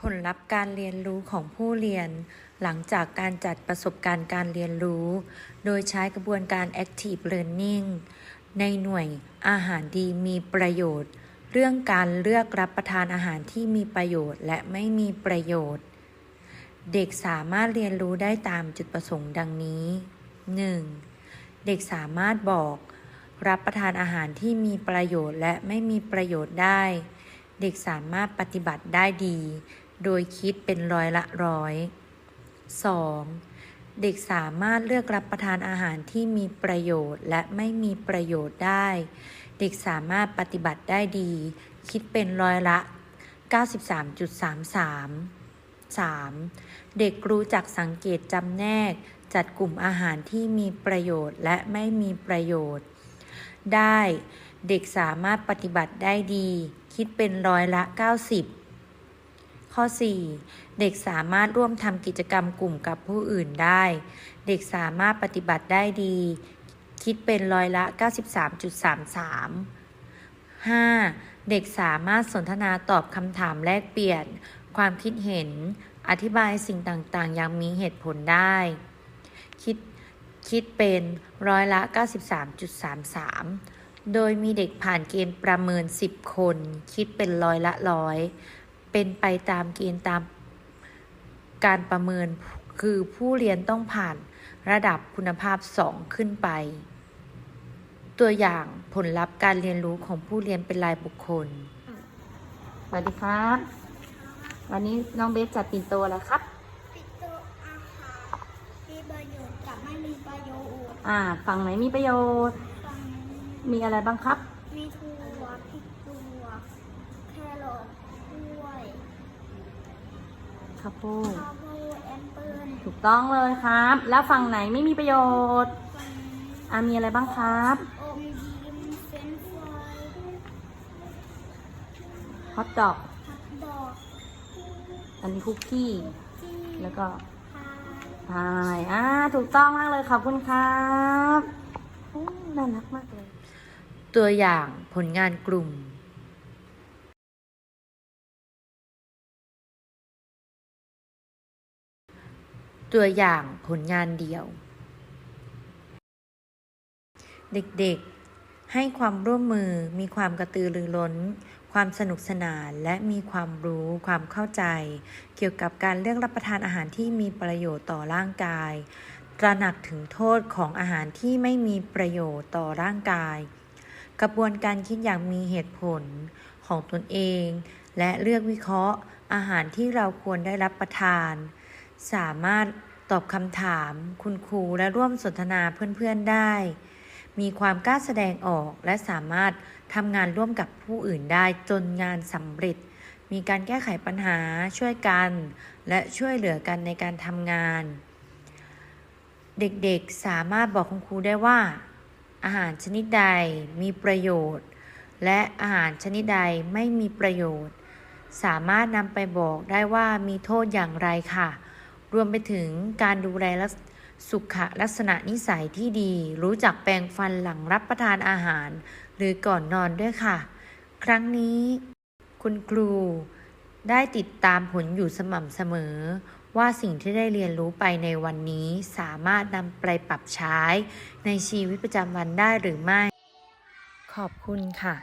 ผลลัพธ์การเรียนรู้ของผู้เรียน หลังจากการจัดประสบการณ์การเรียนรู้ โดยใช้กระบวนการ Active Learning ในหน่วยอาหารดีมีประโยชน์ เรื่องการเลือกรับประทานอาหารที่มีประโยชน์และไม่มีประโยชน์ เด็กสามารถเรียนรู้ได้ตามจุดประสงค์ดังนี้ 1. เด็กสามารถบอกรับประทานอาหารที่มีประโยชน์และไม่มีประโยชน์ได้ เด็กสามารถปฏิบัติได้ดี โดยคิดเป็นร้อยละร้อย 2. เด็กสามารถเลือกรับประทานอาหารที่มีประโยชน์และไม่มีประโยชน์ได้ เด็กสามารถปฏิบัติได้ดี คิดเป็นร้อยละ 93.33 3. เด็กรู้จักสังเกตจำแนก จัดกลุ่มอาหารที่มีประโยชน์และไม่มีประโยชน์ ได้ เด็กสามารถปฏิบัติได้ดี คิดเป็นร้อยละ 90 ข้อ 4 เด็กสามารถร่วมทำกิจกรรมกลุ่มกับผู้อื่นได้ เด็กสามารถปฏิบัติได้ดี คิดเป็นร้อยละ 93.33 5. เด็กสามารถสนทนาตอบคำถามแลกเปลี่ยน ความคิดเห็น อธิบายสิ่งต่างๆ อย่างมีเหตุผลได้ คิดคิดเป็นร้อยละ 93.33 โดยมีเด็กผ่านเกณฑ์ประเมิน 10 คน คิดเป็นร้อยละร้อย เป็นไปตามเกณฑ์ตามการประเมิน คือผู้เรียนต้องผ่านระดับคุณภาพ 2 ขึ้นไป ตัวอย่างผลลัพธ์การเรียนรู้ของผู้เรียนเป็นรายบุคคล สวัสดีครับ วันนี้น้องเบสจัดปิ่นโตแล้วครับ ปิดตัวอาหารมีประโยชน์กับไม่มีประโยชน์ อ่า ฝั่งไหนมีประโยชน์ฟังมีอะไรบ้างครับ มีถั่วพริกตัวแครอทกล้วย ข้าวโพดข้าวโพดแอปเปิ้ลถูกต้องเลยครับ แล้วฝั่งไหนไม่มีประโยชน์ฟังอ่ามีอะไรบ้างครับอมยิ้มเฟรนช์ฟรายฮอทดอกฮัทดอกอันนี้คุกกี้ จี้แล้วก็พายพายอ่าถูกต้องมากเลยขอบคุณครับอู้น่ารักมากเลย ตัวอย่างผลงานกลุ่ม ตัวอย่างผลงานเดี่ยว เด็กๆ ให้ความร่วมมือมีความกระตือรือร้น ความสนุกสนานและมีความรู้ความเข้าใจ เกี่ยวกับการเลือกรับประทานอาหารที่มีประโยชน์ต่อร่างกาย ตระหนักถึงโทษของอาหารที่ไม่มีประโยชน์ต่อร่างกาย กระบวนการคิดอย่างมีเหตุผลของตนเอง และเลือกวิเคราะห์อาหารที่เราควรได้รับประทาน สามารถตอบคำถามคุณครูและร่วมสนทนาเพื่อนๆได้ มีความกล้าแสดงออกและสามารถทำงานร่วมกับผู้อื่นได้จนงานสำเร็จ มีการแก้ไขปัญหาช่วยกัน และช่วยเหลือกันในการทำงาน เด็กๆสามารถบอกคุณครูได้ว่า อาหารชนิดใดมีประโยชน์ และอาหารชนิดใดไม่มีประโยชน์ สามารถนำไปบอกได้ว่ามีโทษอย่างไรค่ะ รวมไปถึงการดูแลสุขลักษณะนิสัยที่ดี รู้จักแปรงฟันหลังรับประทานอาหาร หรือก่อนนอนด้วยค่ะ ครั้งนี้ คุณครูได้ติดตามผลอยู่สม่ำเสมอ ว่าสิ่งที่ได้เรียนรู้ไปในวันนี้สามารถนำไปปรับใช้ในชีวิตประจำวันได้หรือไม่ ขอบคุณค่ะ